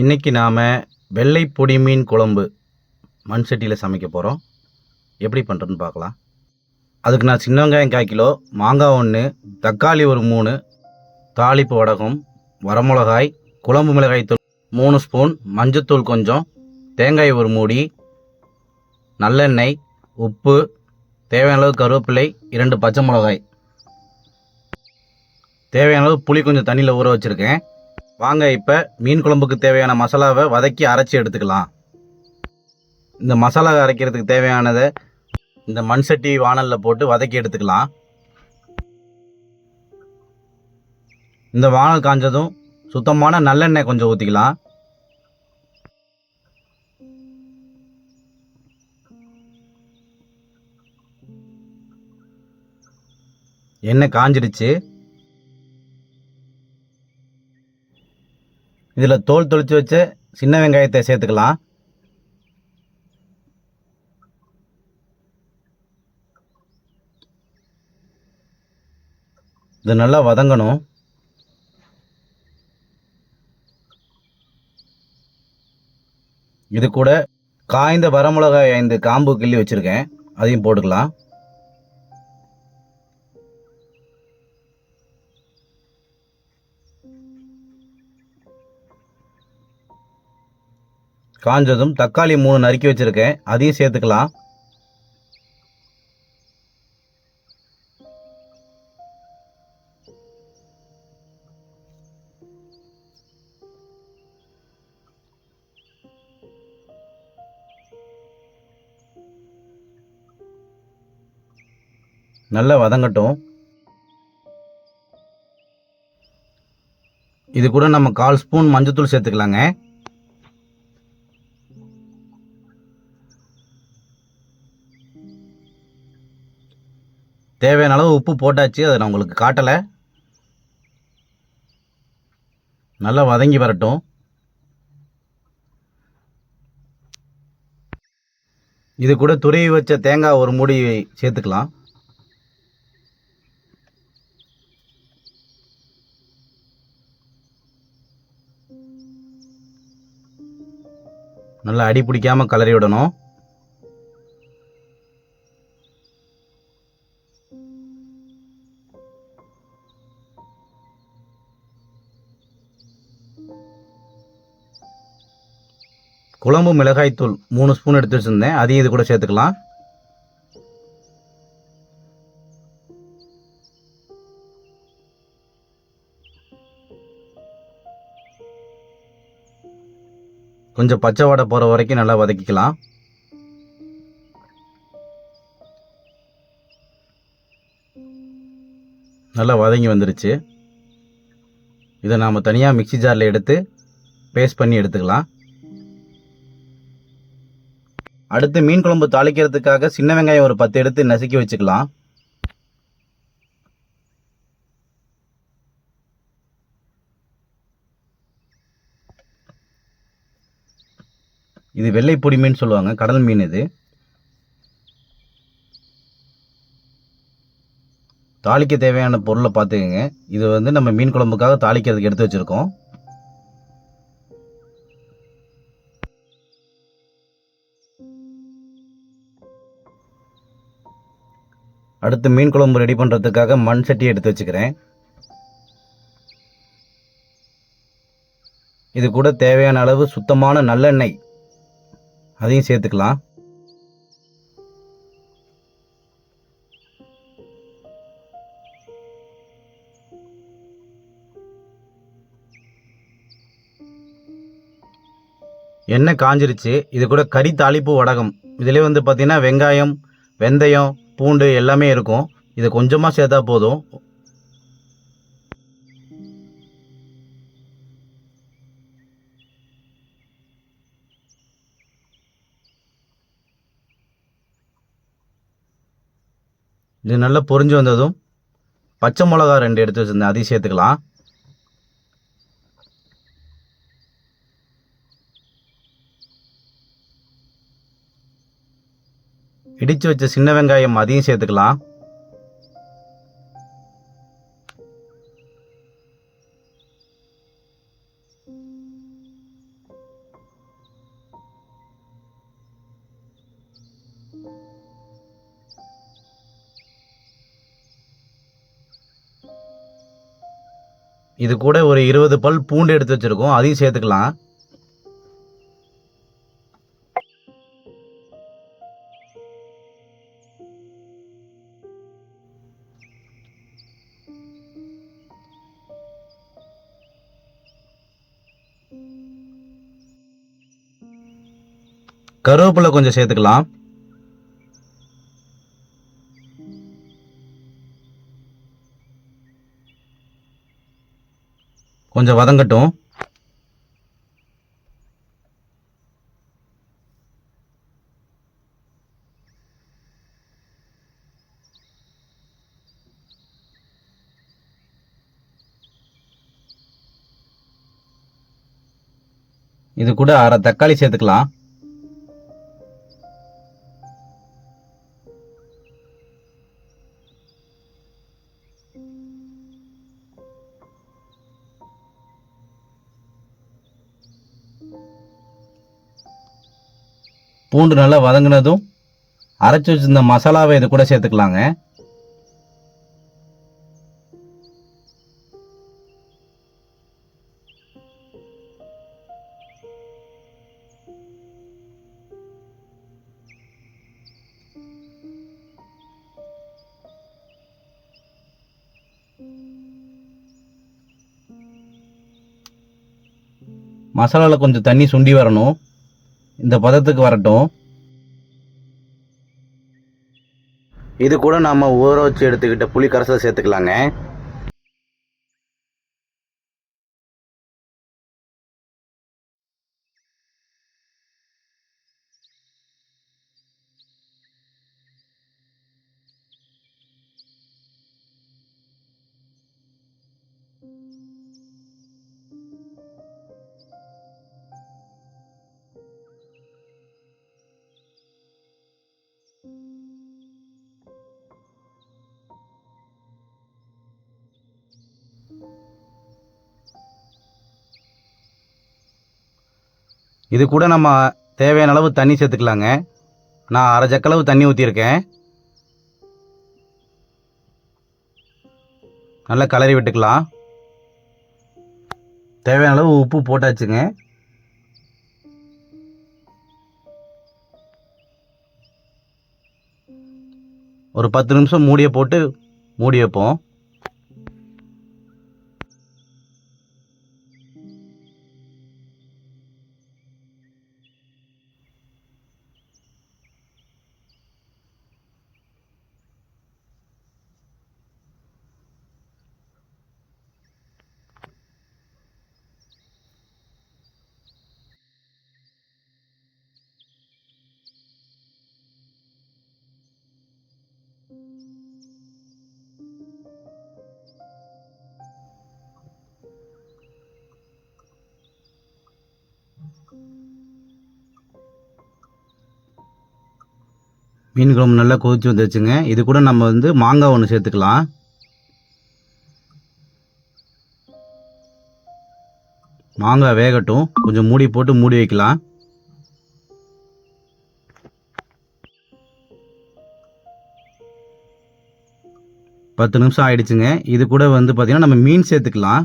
இன்றைக்கி நாம் வெள்ளை பொடி மீன் குழம்பு மண் சட்டியில் சமைக்க போகிறோம் எப்படி பண்ணுறதுன்னு பார்க்கலாம். அதுக்கு நான் சின்ன வெங்காயம் கால் கிலோ மாங்காய் ஒன்று தக்காளி ஒரு மூணு தாளிப்பு வடகம் வரமிளகாய் குழம்பு மிளகாய் தூள் மூணு ஸ்பூன் மஞ்சத்தூள் கொஞ்சம் தேங்காய் ஒரு மூடி நல்லெண்ணெய் உப்பு தேவையான அளவு கருவேப்பிலை இரண்டு பச்சை மிளகாய். தேவையான அளவு புளி கொஞ்சம் தண்ணியில் ஊற வச்சுருக்கேன். வாங்க இப்போ மீன் குழம்புக்கு தேவையான மசாலாவை வதக்கி அரைச்சி எடுத்துக்கலாம். இந்த மசாலா அரைக்கிறதுக்கு தேவையானதை இந்த மண் சட்டி வாணலில் போட்டு வதக்கி எடுத்துக்கலாம். இந்த வானல் காஞ்சதும் சுத்தமான நல்லெண்ணெய் கொஞ்சம் ஊற்றிக்கலாம் எண்ணெய் காஞ்சிடுச்சு இதில் தோல் தொளிச்சு வச்ச சின்ன வெங்காயத்தை சேர்த்துக்கலாம். இது நல்லா வதங்கணும். இது கூட காய்ந்த வரமிளகாய் ஐந்து காம்பு கிள்ளி வச்சுருக்கேன். அதையும் போட்டுக்கலாம். காஞ்சதும் தக்காளி மூணு நறுக்கி வச்சுருக்கேன். அதையும் சேர்த்துக்கலாம். நல்லா வதங்கட்டும். இது கூட நம்ம கால் ஸ்பூன் மஞ்சத்தூள் சேர்த்துக்கலாங்க. தேவையான அளவு உப்பு போட்டாச்சு அதை நான் உங்களுக்கு காட்டலை. நல்லா வதங்கி வரட்டும். இது கூட துருவி வச்ச தேங்காய் ஒரு மூடி சேர்த்துக்கலாம். நல்லா அடி பிடிக்காம கலரி விடணும். குழம்பு மிளகாய்த்தூள் மூணு ஸ்பூன் எடுத்து வச்சுருந்தேன். அதையும் இது கூட சேர்த்துக்கலாம். கொஞ்சம் பச்சை வாடை போகிற வரைக்கும் நல்லா வதக்கிக்கலாம். நல்லா வதங்கி வந்துருச்சு. இதை நாம் தனியாக மிக்ஸி ஜாரில் எடுத்து பேஸ்ட் பண்ணி எடுத்துக்கலாம். அடுத்து மீன் குழம்பு தாளிக்கிறதுக்காக சின்ன வெங்காயம் ஒரு பத்து எடுத்து நசுக்கி வச்சுக்கலாம். இது வெள்ளை பொடி மீன் சொல்லுவாங்க கடல் மீன் இது. தாளிக்க தேவையான பொருளை பார்த்துக்கங்க. இது வந்து நம்ம மீன் குழம்புக்காக தாளிக்கிறதுக்கு எடுத்து வச்சுருக்கோம். அடுத்து மீன் குழம்பு ரெடி பண்ணுறதுக்காக மண் சட்டி எடுத்து வச்சுக்கிறேன். இது கூட தேவையான அளவு சுத்தமான நல்லெண்ணெய். அதையும் சேர்த்துக்கலாம். எண்ணெய் காஞ்சிருச்சு. இது கூட கறி தாளிப்பு வடகம். இதிலே வந்து பார்த்தீங்கன்னா வெங்காயம் வெந்தயம் பூண்டு எல்லாமே இருக்கும். இதை கொஞ்சமாக சேர்த்தா போதும். இது நல்லா பொரிஞ்சு வந்ததும் பச்சை மிளகா ரெண்டு எடுத்து வச்சுருந்தேன். அதையும் சேர்த்துக்கலாம். இடித்து வச்ச சின்ன வெங்காயம் அதையும் சேர்த்துக்கலாம். இது கூட ஒரு இருபது பல் பூண்டு எடுத்து வச்சுருக்கோம். அதையும் சேர்த்துக்கலாம். கருவேப்பிலை கொஞ்சம் சேர்த்துக்கலாம். கொஞ்சம் வதங்கட்டும். இது கூட அரை தக்காளி சேர்த்துக்கலாம். பூண்டு நல்லா வதங்கினதும் அரைச்சி வச்சிருந்த மசாலாவை இது கூட சேர்த்துக்கலாங்க. மசாலாவில் கொஞ்சம் தண்ணி சுண்டி வரணும். இந்த பதத்துக்கு வரட்டும். இது கூட நம்ம ஊற வச்சு எடுத்துக்கிட்ட புளி கரைசல் சேர்த்துக்கலாங்க. இது கூட நம்ம தேவையான அளவு தண்ணி சேர்த்துக்கலாங்க. நான் அரை ஜக்களவு தண்ணி ஊற்றிருக்கேன் நல்லா கலரி விட்டுக்கலாம். தேவையான அளவு உப்பு போட்டாச்சுங்க. ஒரு பத்து நிமிஷம் மூடியை போட்டு மூடி வைப்போம். மீன் குழம்பு நல்லா கொதிச்சு வந்துருச்சுங்க. இது கூட நம்ம வந்து மாங்காய் ஒன்று சேர்த்துக்கலாம். மாங்காய் வேகட்டும். கொஞ்சம் மூடி போட்டு மூடி வைக்கலாம். பத்து நிமிஷம் ஆயிடுச்சுங்க. இது கூட வந்து பார்த்திங்கன்னா நம்ம மீன் சேர்த்துக்கலாம்.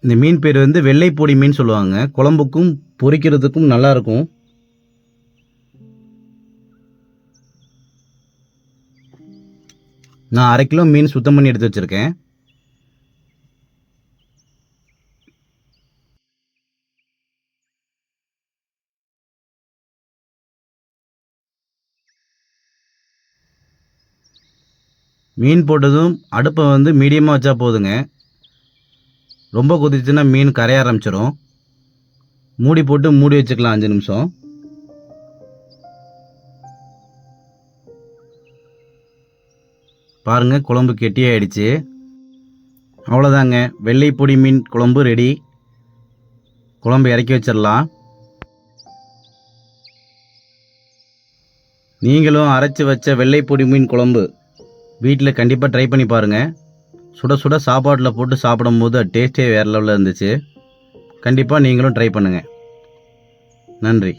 இந்த மீன் பேர் வந்து வெள்ளைப்பொடி மீன் சொல்லுவாங்க. குழம்புக்கும் பொரிக்கிறதுக்கும் நல்லாயிருக்கும் நான் அரை கிலோ மீன் சுத்தம் பண்ணி எடுத்து வச்சுருக்கேன். மீன் போட்டதும் அடுப்பை வந்து மீடியமாக வச்சா போதுங்க. ரொம்ப கொதிச்சுன்னா மீன் கரைய ஆரம்பிச்சிடும் மூடி போட்டு மூடி வச்சுக்கலாம் அஞ்சு நிமிஷம். பாருங்க குழம்பு கெட்டியாயிடுச்சு அவ்வளோதாங்க. வெள்ளைப்பொடி மீன் குழம்பு ரெடி குழம்பு இறக்கி வச்சிடலாம். நீங்களும் அரைச்சி வச்ச வெள்ளைப்பொடி மீன் குழம்பு வீட்டில் கண்டிப்பாக ட்ரை பண்ணி பாருங்கள் சுட சுட சாப்பாட்டில் போட்டு சாப்பிடும்போது டேஸ்ட்டே வேறு லெவலில் இருந்துச்சு. கண்டிப்பாக நீங்களும் ட்ரை பண்ணுங்கள் நன்றி.